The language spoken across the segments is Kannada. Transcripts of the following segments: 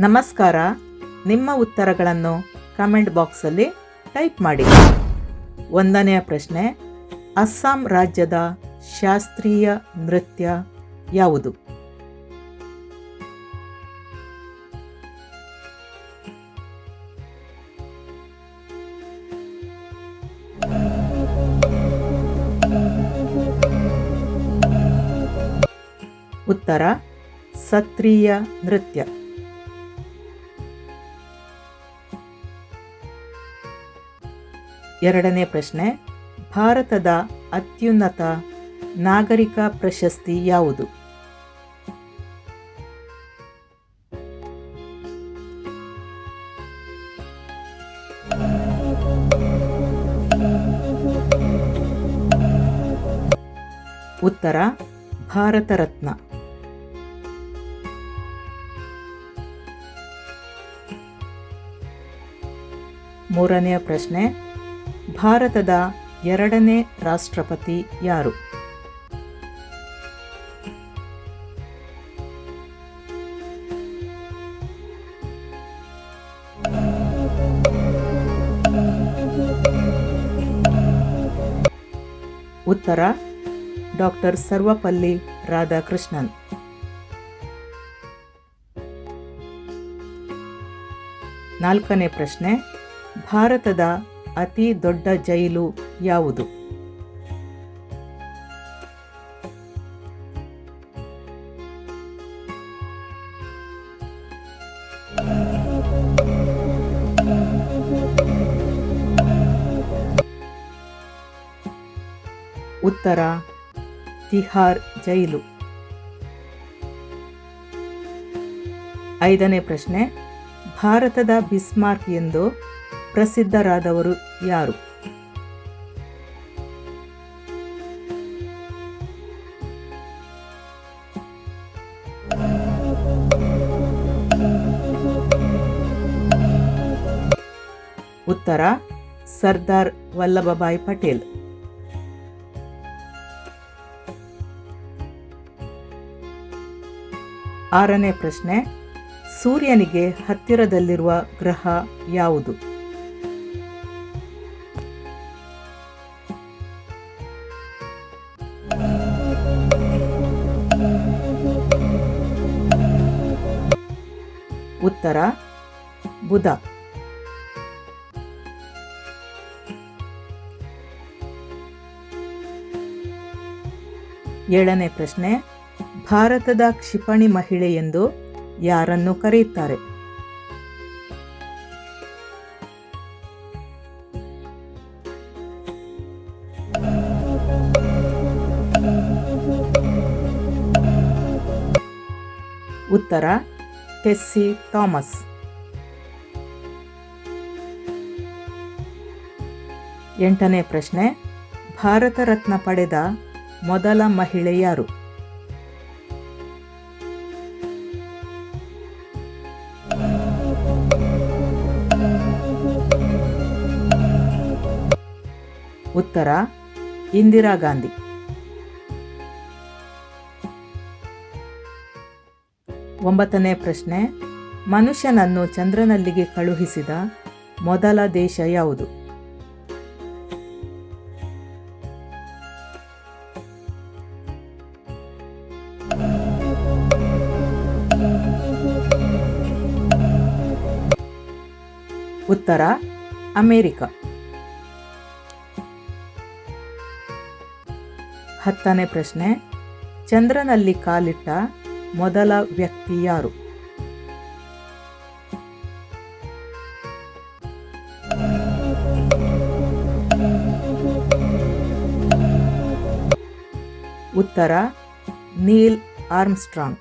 ನಮಸ್ಕಾರ. ನಿಮ್ಮ ಉತ್ತರಗಳನ್ನು ಕಮೆಂಟ್ ಬಾಕ್ಸಲ್ಲಿ ಟೈಪ್ ಮಾಡಿ. ಒಂದನೆಯ ಪ್ರಶ್ನೆ, ಅಸ್ಸಾಂ ರಾಜ್ಯದ ಶಾಸ್ತ್ರೀಯ ನೃತ್ಯ ಯಾವುದು? ಉತ್ತರ ಸತ್ರೀಯ ನೃತ್ಯ. ಎರಡನೇ ಪ್ರಶ್ನೆ ಭಾರತದ ಅತ್ಯುನ್ನತ ನಾಗರಿಕ ಪ್ರಶಸ್ತಿ ಯಾವುದು? ಉತ್ತರ ಭಾರತ ರತ್ನ. ಮೂರನೆಯ ಪ್ರಶ್ನೆ ಭಾರತದ ಎರಡನೇ ರಾಷ್ಟ್ರಪತಿ ಯಾರು? ಉತ್ತರ ಡಾಕ್ಟರ್ ಸರ್ವಪಲ್ಲಿ ರಾಧಾಕೃಷ್ಣನ್. ನಾಲ್ಕನೇ ಪ್ರಶ್ನೆ ಭಾರತದ ಅತಿ ದೊಡ್ಡ ಜೈಲು ಯಾವುದು? ಉತ್ತರ ತಿಹಾರ್ ಜೈಲು. ಐದನೇ ಪ್ರಶ್ನೆ ಭಾರತದ ಬಿಸ್ಮಾರ್ಕ್ ಎಂದು ಪ್ರಸಿದ್ಧರಾದವರು ಯಾರು? ಉತ್ತರ ಸರ್ದಾರ್ ವಲ್ಲಭಭಾಯಿ ಪಟೇಲ್. ಆರನೇ ಪ್ರಶ್ನೆ ಸೂರ್ಯನಿಗೆ ಹತ್ತಿರದಲ್ಲಿರುವ ಗ್ರಹ ಯಾವುದು? ಉತ್ತರ ಬುಧ. ಏಳನೇ ಪ್ರಶ್ನೆ ಭಾರತದ ಕ್ಷಿಪಣಿ ಮಹಿಳೆ ಎಂದು ಯಾರನ್ನು ಕರೆಯುತ್ತಾರೆ? ಉತ್ತರ ಟೆಸ್ಸಿ ಥಾಮಸ್ ಎಂಟನೇ ಪ್ರಶ್ನೆ ಭಾರತ ರತ್ನ ಪಡೆದ ಮೊದಲ ಮಹಿಳೆ ಯಾರು? ಉತ್ತರ ಇಂದಿರಾ ಗಾಂಧಿ. ಒಂಬತ್ತನೇ ಪ್ರಶ್ನೆ ಮನುಷ್ಯನನ್ನು ಚಂದ್ರನಲ್ಲಿಗೆ ಕಳುಹಿಸಿದ ಮೊದಲ ದೇಶ ಯಾವುದು? ಉತ್ತರ ಅಮೇರಿಕ. ಹತ್ತನೇ ಪ್ರಶ್ನೆ ಚಂದ್ರನಲ್ಲಿ ಕಾಲಿಟ್ಟ ಮೊದಲ ವ್ಯಕ್ತಿ ಯಾರು? ಉತ್ತರ ನೀಲ್ ಆರ್ಮ್ಸ್ಟ್ರಾಂಗ್.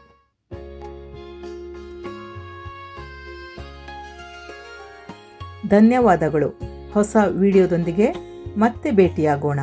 ಧನ್ಯವಾದಗಳು. ಹೊಸ ವಿಡಿಯೋದೊಂದಿಗೆ ಮತ್ತೆ ಭೇಟಿಯಾಗೋಣ.